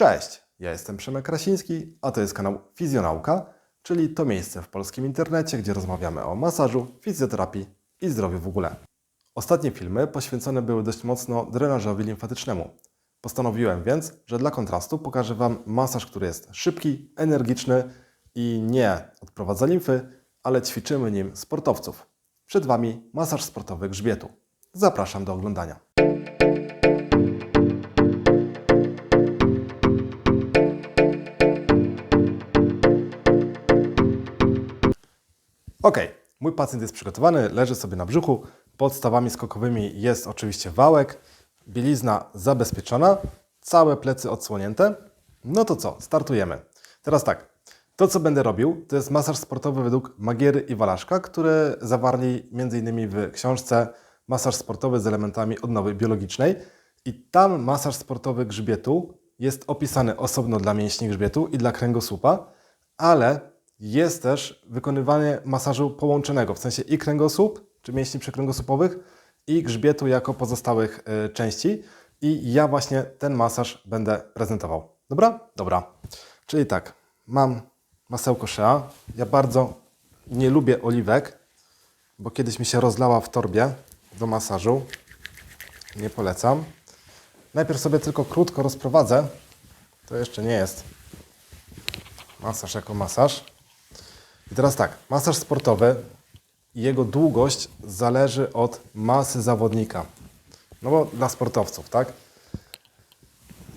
Cześć, ja jestem Przemek Krasiński, a to jest kanał Fizjonauka, czyli to miejsce w polskim internecie, gdzie rozmawiamy o masażu, fizjoterapii i zdrowiu w ogóle. Ostatnie filmy poświęcone były dość mocno drenażowi limfatycznemu. Postanowiłem więc, że dla kontrastu pokażę Wam masaż, który jest szybki, energiczny i nie odprowadza limfy, ale ćwiczymy nim sportowców. Przed Wami masaż sportowy grzbietu. Zapraszam do oglądania. Ok, mój pacjent jest przygotowany, leży sobie na brzuchu. Podstawami skokowymi jest oczywiście wałek, bielizna zabezpieczona, całe plecy odsłonięte. No to co, startujemy. Teraz tak, to co będę robił, to jest masaż sportowy według Magiery i Walaszka, który zawarli m.in. w książce Masaż sportowy z elementami odnowy biologicznej. I tam masaż sportowy grzbietu jest opisany osobno dla mięśni grzbietu i dla kręgosłupa, ale jest też wykonywanie masażu połączonego, w sensie i kręgosłup, czy mięśni przykręgosłupowych, i grzbietu jako pozostałych y, części. I ja właśnie ten masaż będę prezentował. Dobra? Dobra. Czyli tak, mam masełko Shea. Ja bardzo nie lubię oliwek, bo kiedyś mi się rozlała w torbie do masażu. Nie polecam. Najpierw sobie tylko krótko rozprowadzę. To jeszcze nie jest masaż jako masaż. I teraz tak, masaż sportowy jego długość zależy od masy zawodnika. No bo dla sportowców, tak?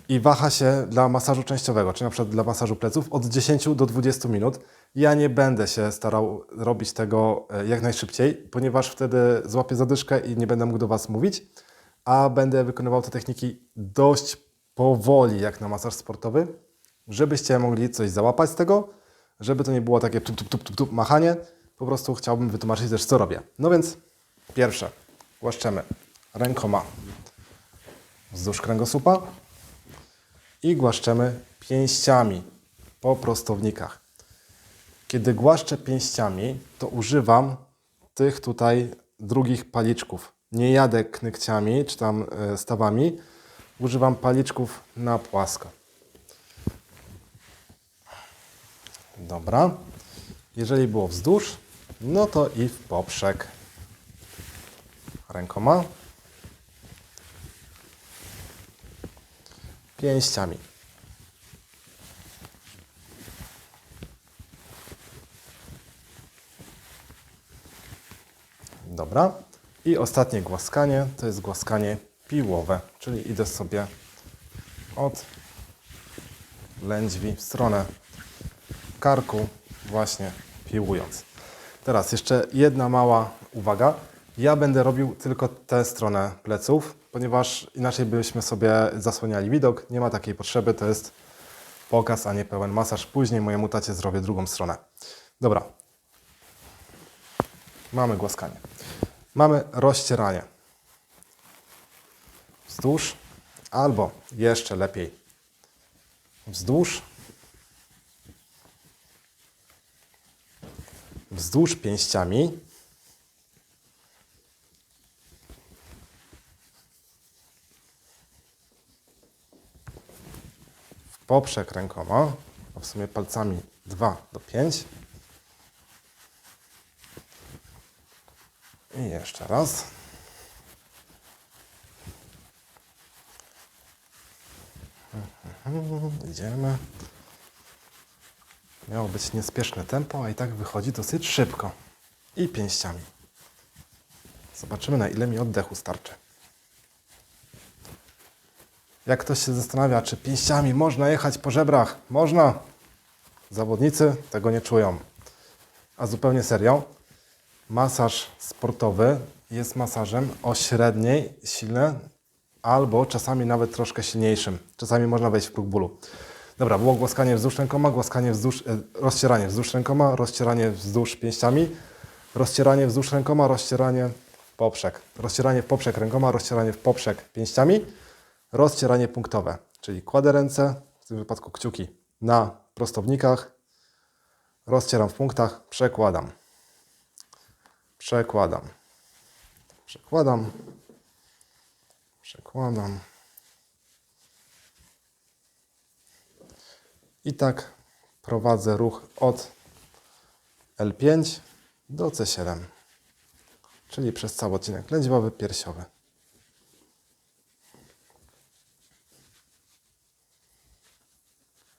I waha się dla masażu częściowego, czy na przykład dla masażu pleców od 10 do 20 minut. Ja nie będę się starał robić tego e, jak najszybciej, ponieważ wtedy złapię zadyszkę i nie będę mógł do Was mówić, a będę wykonywał te techniki dość powoli, jak na masaż sportowy, żebyście mogli coś załapać z tego, żeby to nie było takie tup, tup, tup, tup, tup, machanie. Po prostu chciałbym wytłumaczyć też, co robię. No więc pierwsze, głaszczemy rękoma wzdłuż kręgosłupa i głaszczemy pięściami po prostownikach. Kiedy głaszczę pięściami, to używam tych tutaj drugich paliczków. Nie jadę knykciami czy tam e, stawami, używam paliczków na płasko. Dobra. Jeżeli było wzdłuż, no to i w poprzek. Rękoma. Pięściami. Dobra. I ostatnie głaskanie to jest głaskanie piłowe, czyli idę sobie od lędźwi w stronę karku, właśnie piłując. Teraz jeszcze jedna mała uwaga. Ja będę robił tylko tę stronę pleców, ponieważ inaczej byśmy sobie zasłaniali widok. Nie ma takiej potrzeby, to jest pokaz, a nie pełen masaż. Później mojemu tacie zrobię drugą stronę. Dobra. Mamy głaskanie. Mamy rozcieranie. Wzdłuż albo jeszcze lepiej wzdłuż wzdłuż pięściami. W poprzek rękoma, a w sumie palcami 2 do 5. I jeszcze raz. Idziemy. Miało być niespieszne tempo, a i tak wychodzi dosyć szybko. I pięściami. Zobaczymy, na ile mi oddechu starczy. Jak ktoś się zastanawia, czy pięściami można jechać po żebrach, można. Zawodnicy tego nie czują. A zupełnie serio, masaż sportowy jest masażem o średniej sile albo czasami nawet troszkę silniejszym. Czasami można wejść w próg bólu. Dobra, było głaskanie wzdłuż rękoma, głaskanie wzdłuż, e, rozcieranie wzdłuż rękoma, rozcieranie wzdłuż pięściami, rozcieranie wzdłuż rękoma, rozcieranie w poprzek, rozcieranie w poprzek rękoma, rozcieranie w poprzek pięściami, rozcieranie punktowe, czyli kładę ręce, w tym wypadku kciuki, na prostownikach, rozcieram w punktach, przekładam, przekładam, przekładam, przekładam. I tak prowadzę ruch od L5 do C7, czyli przez cały odcinek lędźwiowy, piersiowy.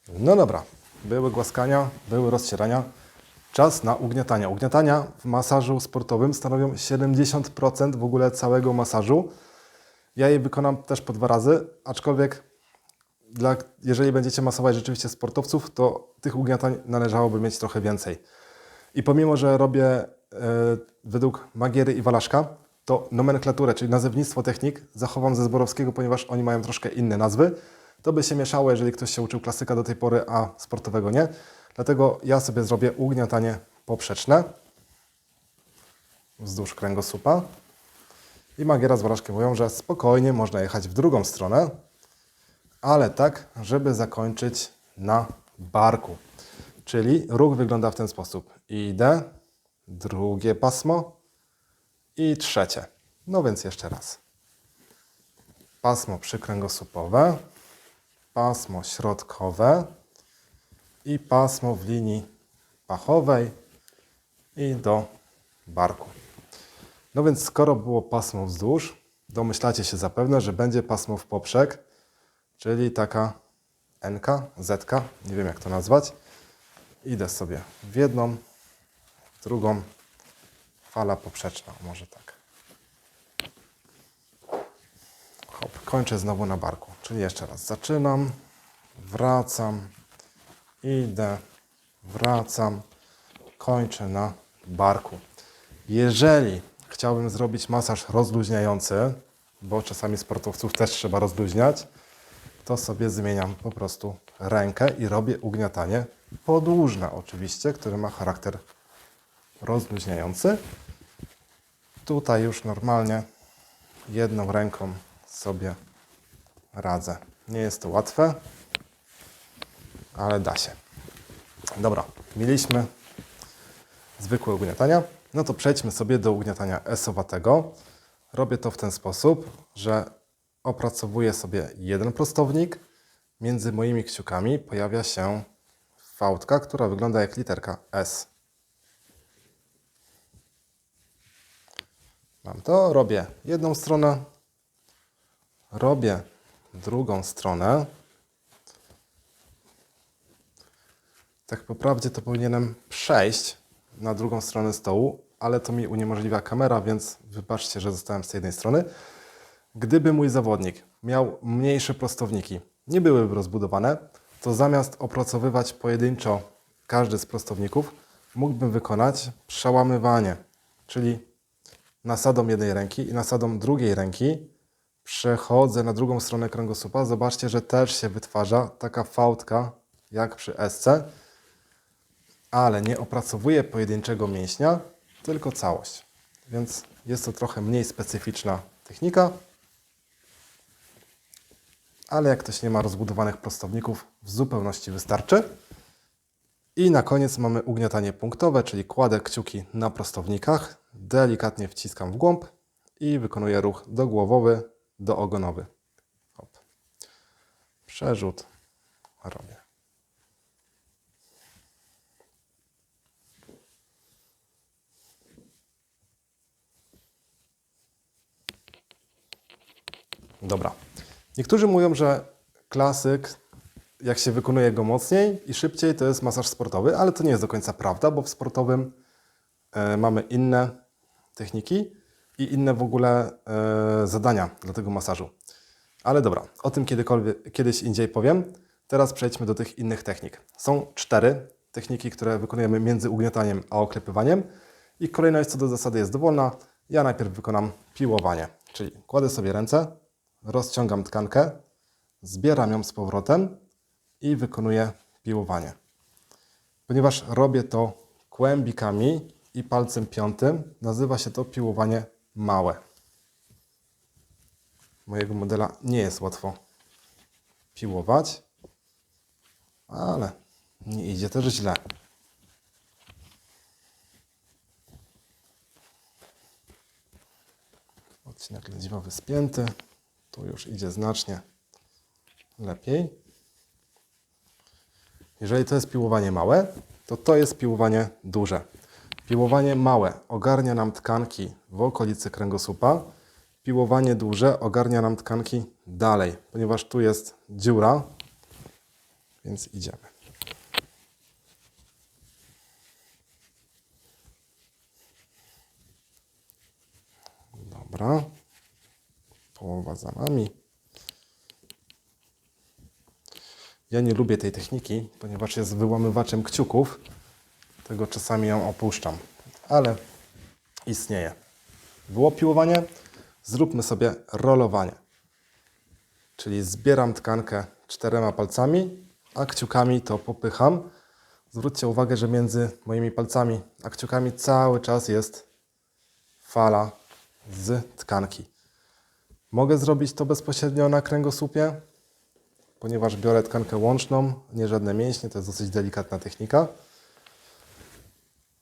No dobra, były głaskania, były rozcierania. Czas na ugniatania. Ugniatania w masażu sportowym stanowią 70% w ogóle całego masażu. Ja je wykonam też po dwa razy, aczkolwiek dla, jeżeli będziecie masować rzeczywiście sportowców, to tych ugniatań należałoby mieć trochę więcej. I pomimo, że robię e, według Magiery i Walaszka, to nomenklaturę, czyli nazewnictwo technik zachowam ze Zborowskiego, ponieważ oni mają troszkę inne nazwy. To by się mieszało, jeżeli ktoś się uczył klasyka do tej pory, a sportowego nie. Dlatego ja sobie zrobię ugniatanie poprzeczne wzdłuż kręgosłupa. I Magiera z Walaszkiem mówią, że spokojnie można jechać w drugą stronę, ale tak, żeby zakończyć na barku. Czyli ruch wygląda w ten sposób. Idę, drugie pasmo i trzecie. No więc jeszcze raz. Pasmo przykręgosłupowe, pasmo środkowe i pasmo w linii pachowej i do barku. No więc skoro było pasmo wzdłuż, domyślacie się zapewne, że będzie pasmo w poprzek, czyli taka NK, ZK, nie wiem jak to nazwać. Idę sobie w jedną, w drugą, fala poprzeczna, może tak. Hop, kończę znowu na barku, czyli jeszcze raz zaczynam, wracam, idę, wracam, kończę na barku. Jeżeli chciałbym zrobić masaż rozluźniający, bo czasami sportowców też trzeba rozluźniać, to sobie zmieniam po prostu rękę i robię ugniatanie podłużne oczywiście, które ma charakter rozluźniający. Tutaj już normalnie jedną ręką sobie radzę. Nie jest to łatwe, ale da się. Dobra, mieliśmy zwykłe ugniatania. No to przejdźmy sobie do ugniatania esowatego. Robię to w ten sposób, że opracowuję sobie jeden prostownik. Między moimi kciukami pojawia się fałdka, która wygląda jak literka S. Mam to, robię jedną stronę, robię drugą stronę. Tak po prawdzie to powinienem przejść na drugą stronę stołu, ale to mi uniemożliwia kamera, więc wybaczcie, że zostałem z tej jednej strony. Gdyby mój zawodnik miał mniejsze prostowniki, nie byłyby rozbudowane, to zamiast opracowywać pojedynczo każdy z prostowników, mógłbym wykonać przełamywanie, czyli nasadą jednej ręki i nasadą drugiej ręki przechodzę na drugą stronę kręgosłupa. Zobaczcie, że też się wytwarza taka fałdka jak przy SC, ale nie opracowuję pojedynczego mięśnia, tylko całość. Więc jest to trochę mniej specyficzna technika, ale jak ktoś nie ma rozbudowanych prostowników, w zupełności wystarczy. I na koniec mamy ugniatanie punktowe, czyli kładę kciuki na prostownikach, delikatnie wciskam w głąb i wykonuję ruch dogłowowy, do ogonowy. Hop. Przerzut robię. Dobra. Niektórzy mówią, że klasyk, jak się wykonuje go mocniej i szybciej, to jest masaż sportowy, ale to nie jest do końca prawda, bo w sportowym e, mamy inne techniki i inne w ogóle e, zadania dla tego masażu. Ale dobra, o tym kiedykolwiek, kiedyś indziej powiem. Teraz przejdźmy do tych innych technik. Są cztery techniki, które wykonujemy między ugniataniem a oklepywaniem i kolejność co do zasady jest dowolna. Ja najpierw wykonam piłowanie, czyli kładę sobie ręce, rozciągam tkankę, zbieram ją z powrotem i wykonuję piłowanie. Ponieważ robię to kłębikami i palcem piątym, nazywa się to piłowanie małe. Mojego modela nie jest łatwo piłować, ale nie idzie też źle. Odcinek lędźwiowy spięty. Tu już idzie znacznie lepiej. Jeżeli to jest piłowanie małe, to to jest piłowanie duże. Piłowanie małe ogarnia nam tkanki w okolicy kręgosłupa. Piłowanie duże ogarnia nam tkanki dalej, ponieważ tu jest dziura, więc idziemy. Dobra. Połowa za nami. Ja nie lubię tej techniki, ponieważ jest wyłamywaczem kciuków. Tego czasami ją opuszczam, ale istnieje. Było piłowanie, zróbmy sobie rolowanie. Czyli zbieram tkankę czterema palcami, a kciukami to popycham. Zwróćcie uwagę, że między moimi palcami a kciukami cały czas jest fala z tkanki. Mogę zrobić to bezpośrednio na kręgosłupie, ponieważ biorę tkankę łączną, nie żadne mięśnie, to jest dosyć delikatna technika.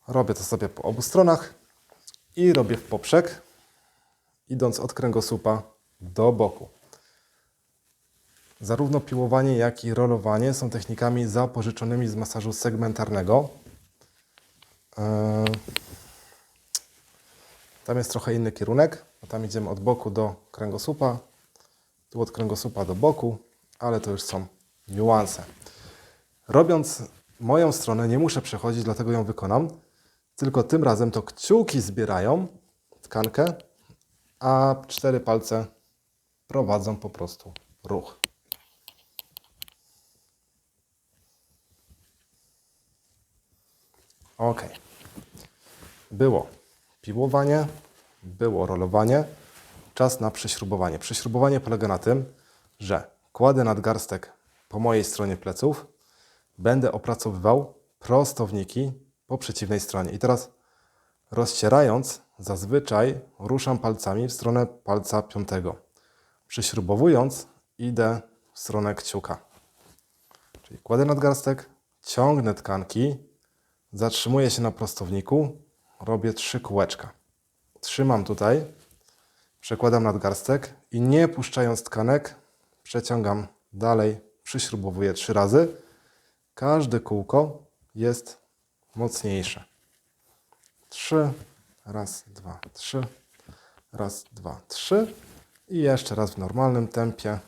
Robię to sobie po obu stronach i robię w poprzek, idąc od kręgosłupa do boku. Zarówno piłowanie, jak i rolowanie są technikami zapożyczonymi z masażu segmentarnego. Eee, Tam jest trochę inny kierunek, bo tam idziemy od boku do kręgosłupa, tu od kręgosłupa do boku, ale to już są niuanse. Robiąc moją stronę nie muszę przechodzić, dlatego ją wykonam, tylko tym razem to kciuki zbierają tkankę, a cztery palce prowadzą po prostu ruch. Ok. Było piłowanie, było rolowanie. Czas na prześrubowanie. Prześrubowanie polega na tym, że kładę nadgarstek po mojej stronie pleców, będę opracowywał prostowniki po przeciwnej stronie. I teraz rozcierając, zazwyczaj ruszam palcami w stronę palca piątego. Przyśrubowując, idę w stronę kciuka. Czyli kładę nadgarstek, ciągnę tkanki, zatrzymuję się na prostowniku, robię trzy kółeczka. Trzymam tutaj, przekładam nadgarstek i nie puszczając tkanek, przeciągam dalej, przyśrubowuję trzy razy. Każde kółko jest mocniejsze. Trzy, raz, dwa, trzy, raz, dwa, trzy i jeszcze raz w normalnym tempie.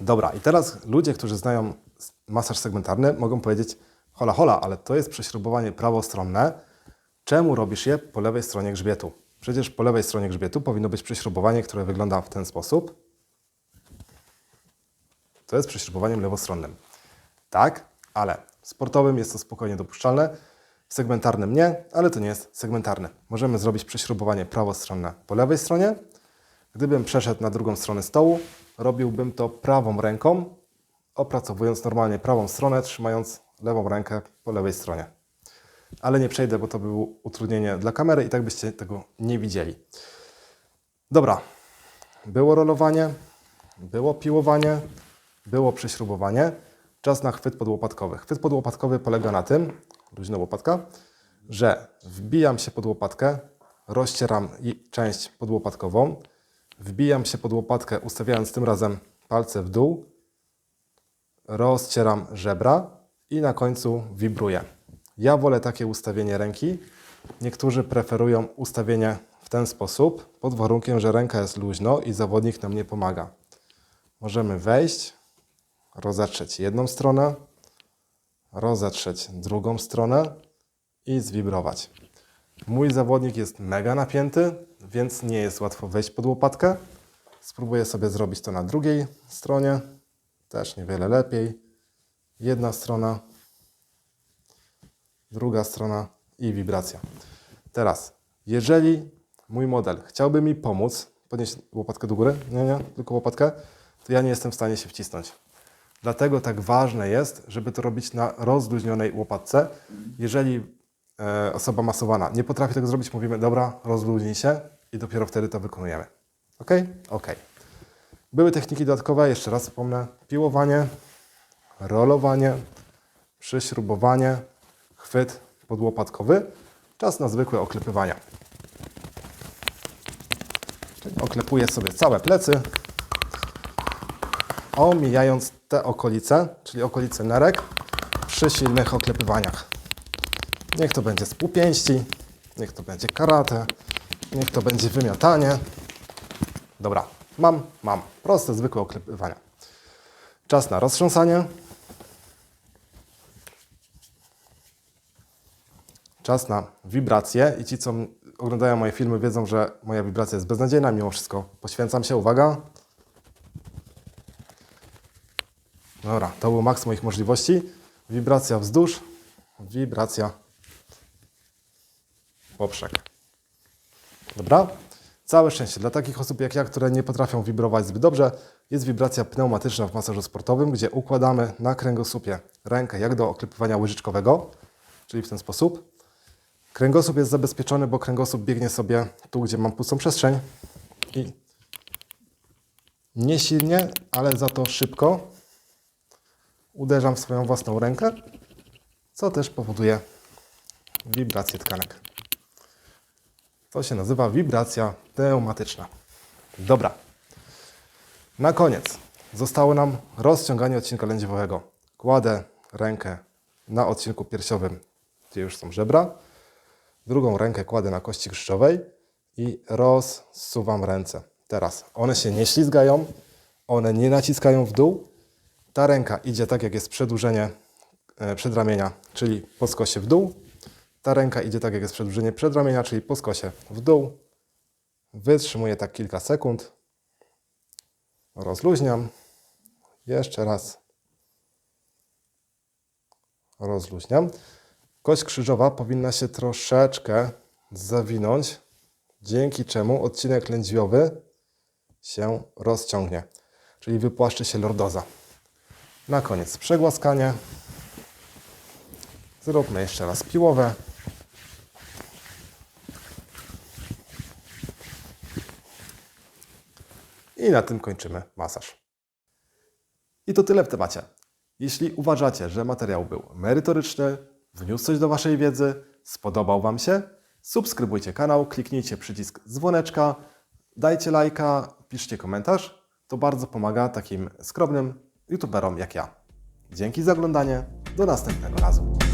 Dobra, i teraz ludzie, którzy znają masaż segmentarny, mogą powiedzieć: hola, hola, ale to jest prześrubowanie prawostronne. Czemu robisz je po lewej stronie grzbietu? Przecież po lewej stronie grzbietu powinno być prześrubowanie, które wygląda w ten sposób. To jest prześrubowaniem lewostronnym. Tak, ale w sportowym jest to spokojnie dopuszczalne. W segmentarnym nie, ale to nie jest segmentarne. Możemy zrobić prześrubowanie prawostronne po lewej stronie. Gdybym przeszedł na drugą stronę stołu, robiłbym to prawą ręką, opracowując normalnie prawą stronę, trzymając lewą rękę po lewej stronie. Ale nie przejdę, bo to było utrudnienie dla kamery i tak byście tego nie widzieli. Dobra, było rolowanie, było piłowanie, było prześrubowanie. Czas na chwyt podłopatkowy. Chwyt podłopatkowy polega na tym, luźna łopatka, że wbijam się pod łopatkę, rozcieram część podłopatkową, wbijam się pod łopatkę, ustawiając tym razem palce w dół, rozcieram żebra i na końcu wibruję. Ja wolę takie ustawienie ręki. Niektórzy preferują ustawienie w ten sposób, pod warunkiem, że ręka jest luźno i zawodnik nam nie pomaga. Możemy wejść, rozetrzeć jedną stronę, rozetrzeć drugą stronę i zwibrować. Mój zawodnik jest mega napięty, więc nie jest łatwo wejść pod łopatkę. Spróbuję sobie zrobić to na drugiej stronie. Też niewiele lepiej. Jedna strona, druga strona i wibracja. Teraz, jeżeli mój model chciałby mi pomóc, podnieść łopatkę do góry, nie, nie, tylko łopatkę, to ja nie jestem w stanie się wcisnąć. Dlatego tak ważne jest, żeby to robić na rozluźnionej łopatce. Jeżeli e, osoba masowana nie potrafi tego zrobić, mówimy, dobra, rozluźnij się i dopiero wtedy to wykonujemy. Ok? Ok. Były techniki dodatkowe, jeszcze raz wspomnę, piłowanie, rolowanie, przyśrubowanie, chwyt podłopatkowy. Czas na zwykłe oklepywania. Czyli oklepuję sobie całe plecy, omijając te okolice, czyli okolice nerek, przy silnych oklepywaniach. Niech to będzie z półpięści, niech to będzie karate, niech to będzie wymiatanie. Dobra, mam, mam. Proste, zwykłe oklepywania. Czas na roztrząsanie. Czas na wibracje i ci, co oglądają moje filmy, wiedzą, że moja wibracja jest beznadziejna. Mimo wszystko poświęcam się. Uwaga. Dobra, to był maks moich możliwości. Wibracja wzdłuż, wibracja poprzek. Dobra? Całe szczęście. Dla takich osób jak ja, które nie potrafią wibrować zbyt dobrze, jest wibracja pneumatyczna w masażu sportowym, gdzie układamy na kręgosłupie rękę jak do oklepywania łyżeczkowego, czyli w ten sposób. Kręgosłup jest zabezpieczony, bo kręgosłup biegnie sobie tu, gdzie mam pustą przestrzeń i nie silnie, ale za to szybko uderzam w swoją własną rękę, co też powoduje wibrację tkanek. To się nazywa wibracja pneumatyczna. Dobra. Na koniec zostało nam rozciąganie odcinka lędźwiowego. Kładę rękę na odcinku piersiowym, gdzie już są żebra. Drugą rękę kładę na kości krzyżowej i rozsuwam ręce. Teraz one się nie ślizgają, one nie naciskają w dół. Ta ręka idzie tak, jak jest przedłużenie e, przedramienia, czyli po skosie w dół. Ta ręka idzie tak, jak jest przedłużenie przedramienia, czyli po skosie w dół. Wytrzymuję tak kilka sekund. Rozluźniam. Jeszcze raz. Rozluźniam. Kość krzyżowa powinna się troszeczkę zawinąć, dzięki czemu odcinek lędźwiowy się rozciągnie, czyli wypłaszczy się lordoza. Na koniec przegłaskanie. Zróbmy jeszcze raz piłowe. I na tym kończymy masaż. I to tyle w temacie. Jeśli uważacie, że materiał był merytoryczny, wniósł coś do Waszej wiedzy, spodobał Wam się, subskrybujcie kanał, kliknijcie przycisk dzwoneczka, dajcie lajka, piszcie komentarz. To bardzo pomaga takim skromnym youtuberom jak ja. Dzięki za oglądanie, do następnego razu.